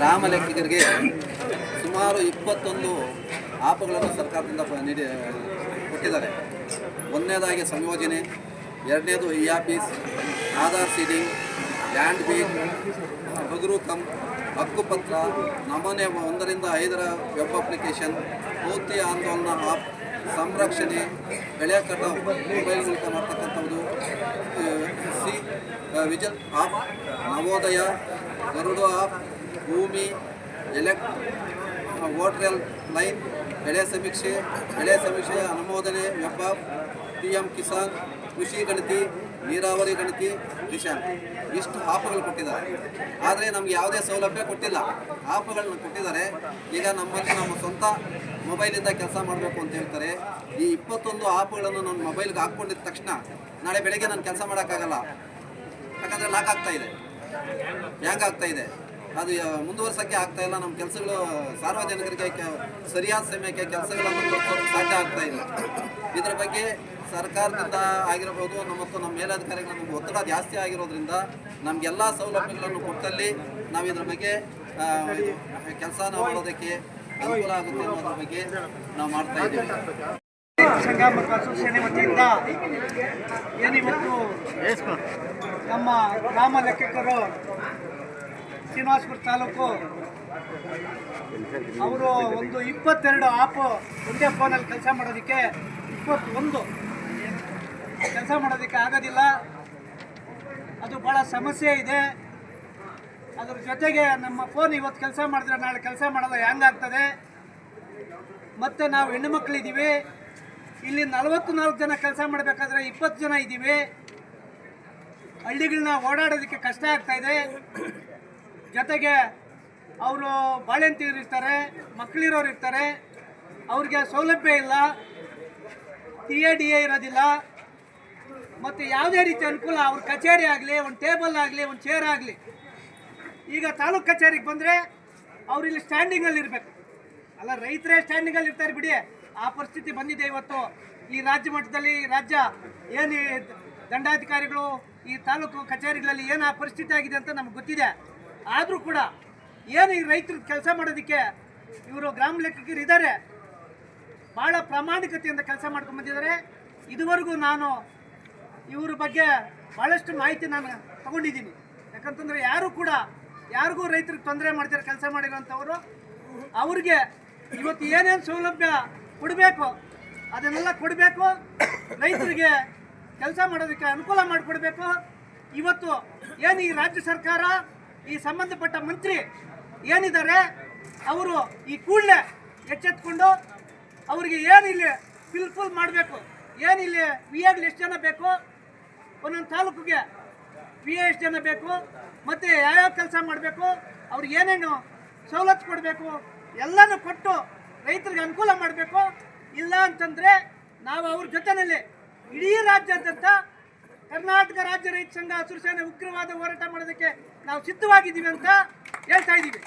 ಗ್ರಾಮ ಲೆಕ್ಕಿಗರಿಗೆ ಸುಮಾರು ಇಪ್ಪತ್ತೊಂದು ಆಪಗಳನ್ನು ಸರ್ಕಾರದಿಂದ ನೀಡಿ ಕೊಟ್ಟಿದ್ದಾರೆ. ಒಂದನೇದಾಗಿ ಸಂಯೋಜನೆ, ಎರಡನೇದು e office Aadhaar seeding land bill ಬಗುರು ಕಮ್ ಹಕ್ಕುಪತ್ರ, ನಮೂನೆ ಒಂದರಿಂದ ಐದರ ವೆಬ್ ಅಪ್ಲಿಕೇಶನ್, ಪೂರ್ತಿ ಆಂದೋಲನ ಆಪ್, ಸಂರಕ್ಷಣೆ, ಬೆಳೆ ಕಟ್ಟ ಮೊಬೈಲ್ ಮೂಲಕ ಮಾಡ್ತಕ್ಕಂಥದ್ದು C vision app, Navodaya, Garuda app Bhoomi, ಎಲೆಕ್ voter line, ಬೆಳೆ ಸಮೀಕ್ಷೆ ಬೆಳೆ ಸಮೀಕ್ಷೆ ಅನುಮೋದನೆ ಆಪ್ ಪಿ ಎಂ ಕಿಸಾನ್ ಕೃಷಿ ಗಣತಿ, ನೀರಾವರಿ ಗಣತಿ ಮಿಷನ್ ಇಷ್ಟು ಆಪ್ಗಳು ಕೊಟ್ಟಿದ್ದಾರೆ. ಆದರೆ ನಮ್ಗೆ ಯಾವುದೇ ಸೌಲಭ್ಯ ಕೊಟ್ಟಿಲ್ಲ. ಆಪ್ಗಳನ್ನ ಕೊಟ್ಟಿದ್ದಾರೆ. ಈಗ ನಮ್ಮಲ್ಲಿ ನಮ್ಮ ಸ್ವಂತ ಮೊಬೈಲಿಂದ ಕೆಲಸ ಮಾಡಬೇಕು ಅಂತ ಹೇಳ್ತಾರೆ. ಈ ಇಪ್ಪತ್ತೊಂದು ಆಪ್ಗಳನ್ನು ನನ್ನ ಮೊಬೈಲ್ಗೆ ಹಾಕ್ಕೊಂಡಿದ್ದ ತಕ್ಷಣ ನಾಳೆ ಬೆಳಗ್ಗೆ ನಾನು ಕೆಲಸ ಮಾಡೋಕ್ಕಾಗಲ್ಲ. ಯಾಕಂದರೆ ಲಾಕ್ ಆಗ್ತಾ ಇದೆ. ಹ್ಯಾಂಗ್ ಆಗ್ತಾ ಅದು ಮುಂದುವರ್ಸೋಕ್ಕೆ ಆಗ್ತಾ ಇಲ್ಲ. ನಮ್ಮ ಕೆಲಸಗಳು, ಸಾರ್ವಜನಿಕರಿಗೆ ಸರಿಯಾದ ಸಮಯಕ್ಕೆ ಕೆಲಸಗಳನ್ನು ಸಾಧ್ಯ ಆಗ್ತಾ ಇಲ್ಲ. ಇದರ ಬಗ್ಗೆ ಸರ್ಕಾರದಿಂದ ಆಗಿರಬಹುದು ಮತ್ತು ನಮ್ಮ ಮೇಲಧಿಕಾರಿಗಳ ನಮ್ಗೆ ಒತ್ತಡ ಜಾಸ್ತಿ ಆಗಿರೋದ್ರಿಂದ ನಮಗೆಲ್ಲ ಸೌಲಭ್ಯಗಳನ್ನು ಕೊಟ್ಟಲ್ಲಿ ನಾವು ಇದ್ರ ಬಗ್ಗೆ ಕೆಲಸ ಮಾಡೋದಕ್ಕೆ ಅನುಕೂಲ ಆಗುತ್ತೆ ಅನ್ನೋದ್ರ ಬಗ್ಗೆ ನಾವು ಮಾಡ್ತಾ ಇದ್ದೀವಿ. ಸಂಘ ಮತ್ತು ಅಸೋಸಿಯೇಷನ್ ವತಿಯಿಂದ ಏನಿವತ್ತು ನಮ್ಮ ಗ್ರಾಮ ಲೆಕ್ಕಕರು ಶ್ರೀನಿವಾಸಪುರ ತಾಲೂಕು. ಅವರು ಒಂದು ಇಪ್ಪತ್ತೆರಡು ಆಪ್ ಒಂದೇ ಫೋನಲ್ಲಿ ಕೆಲಸ ಮಾಡೋದಕ್ಕೆ ಇಪ್ಪತ್ತೊಂದು. ಕೆಲಸ ಮಾಡೋದಕ್ಕೆ ಆಗೋದಿಲ್ಲ. ಅದು ಭಾಳ ಸಮಸ್ಯೆ ಇದೆ. ಅದ್ರ ಜೊತೆಗೆ ನಮ್ಮ ಫೋನ್ ಇವತ್ತು ಕೆಲಸ ಮಾಡಿದ್ರೆ ನಾಳೆ ಕೆಲಸ ಮಾಡಲ್ಲ ಹೆಂಗಾಗ್ತದೆ ಮತ್ತು ನಾವು ಹೆಣ್ಣು ಮಕ್ಕಳಿದ್ದೀವಿ. ಇಲ್ಲಿ ನಲವತ್ತು ನಾಲ್ಕು ಜನ ಕೆಲಸ ಮಾಡಬೇಕಾದ್ರೆ ಇಪ್ಪತ್ತು ಜನ ಇದ್ದೀವಿ. ಹಳ್ಳಿಗಳನ್ನ ಓಡಾಡೋದಕ್ಕೆ ಕಷ್ಟ ಆಗ್ತಾ ಇದೆ. ಜೊತೆಗೆ ಅವರು ಬಾಳೆಂತಿರು ಇರ್ತಾರೆ, ಮಕ್ಕಳಿರೋರು ಇರ್ತಾರೆ. ಅವ್ರಿಗೆ ಸೌಲಭ್ಯ ಇಲ್ಲ, ಟಿ ಎ, ಡಿ ಎ ಇರೋದಿಲ್ಲ. ಮತ್ತು ಯಾವುದೇ ರೀತಿ ಅನುಕೂಲ, ಅವ್ರ ಕಚೇರಿ ಆಗಲಿ, ಒಂದು ಟೇಬಲ್ ಆಗಲಿ, ಒಂದು ಚೇರ್ ಆಗಲಿ. ಈಗ ತಾಲೂಕು ಕಚೇರಿಗೆ ಬಂದರೆ ಅವ್ರು ಇಲ್ಲಿ ಸ್ಟ್ಯಾಂಡಿಂಗಲ್ಲಿ ಇರಬೇಕು. ಅಲ್ಲ, ರೈತರೇ ಸ್ಟ್ಯಾಂಡಿಂಗಲ್ಲಿ ಇರ್ತಾರೆ ಬಿಡಿ. ಆ ಪರಿಸ್ಥಿತಿ ಬಂದಿದೆ ಇವತ್ತು. ಈ ರಾಜ್ಯ ಮಟ್ಟದಲ್ಲಿ ರಾಜ್ಯ ಏನು ದಂಡಾಧಿಕಾರಿಗಳು ಈ ತಾಲೂಕು ಕಚೇರಿಗಳಲ್ಲಿ ಏನು ಆ ಪರಿಸ್ಥಿತಿ ಆಗಿದೆ ಅಂತ ನಮ್ಗೆ ಗೊತ್ತಿದೆ. ಆದರೂ ಕೂಡ ಏನು ಈ ರೈತರು ಕೆಲಸ ಮಾಡೋದಕ್ಕೆ ಇವರು ಗ್ರಾಮ ಲೆಕ್ಕಕರು ಇದ್ದಾರೆ ಭಾಳ ಪ್ರಾಮಾಣಿಕತೆಯಿಂದ ಕೆಲಸ ಮಾಡ್ಕೊಂಡು ಬಂದಿದ್ದಾರೆ. ಇದುವರೆಗೂ ನಾನು ಇವ್ರ ಬಗ್ಗೆ ಭಾಳಷ್ಟು ಮಾಹಿತಿ ನಾನು ತಗೊಂಡಿದ್ದೀನಿ. ಯಾಕಂತಂದರೆ ಯಾರು ಕೂಡ, ಯಾರಿಗೂ ರೈತರಿಗೆ ತೊಂದರೆ ಮಾಡ್ತಾರೆ ಕೆಲಸ ಮಾಡಿರೋಂಥವ್ರು, ಅವ್ರಿಗೆ ಇವತ್ತು ಏನೇನು ಸೌಲಭ್ಯ ಕೊಡಬೇಕು, ಅದನ್ನೆಲ್ಲ ಕೊಡಬೇಕು, ರೈತರಿಗೆ ಕೆಲಸ ಮಾಡೋದಕ್ಕೆ ಅನುಕೂಲ ಮಾಡಿಕೊಡ್ಬೇಕು. ಇವತ್ತು ಏನು ಈ ರಾಜ್ಯ ಸರ್ಕಾರ ಈ ಸಂಬಂಧಪಟ್ಟ ಮಂತ್ರಿ ಏನಿದ್ದಾರೆ, ಅವರು ಈ ಕೂಡಲೇ ಎಚ್ಚೆತ್ಕೊಂಡು ಅವರಿಗೆ ಏನಿಲ್ಲಿ ಫಿಲ್ಫುಲ್ ಮಾಡಬೇಕು, ಏನಿಲ್ಲಿ ವಿ ಎಗ್ಲಿ ಎಷ್ಟು ಜನ ಬೇಕು, ಒಂದೊಂದು ತಾಲೂಕಿಗೆ ವಿ ಎ ಎಷ್ಟು ಜನ ಬೇಕು, ಮತ್ತು ಯಾವ್ಯಾವ ಕೆಲಸ ಮಾಡಬೇಕು, ಅವ್ರಿಗೆ ಏನೇನು ಸವಲತ್ತು ಕೊಡಬೇಕು, ಎಲ್ಲನೂ ಕೊಟ್ಟು ರೈತರಿಗೆ ಅನುಕೂಲ ಮಾಡಬೇಕು. ಇಲ್ಲ ಅಂತಂದರೆ ನಾವು ಅವ್ರ ಜೊತೆಯಲ್ಲಿ ಇಡೀ ರಾಜ್ಯಾದ್ಯಂತ ಕರ್ನಾಟಕ ರಾಜ್ಯ ರೈತ ಸಂಘ ಹಸಿರು ಉಗ್ರವಾದ ಹೋರಾಟ ಮಾಡೋದಕ್ಕೆ ನಾವು ಸಿದ್ಧವಾಗಿದ್ದೀವಿ ಅಂತ ಹೇಳ್ತಾ ಇದ್ದೀವಿ.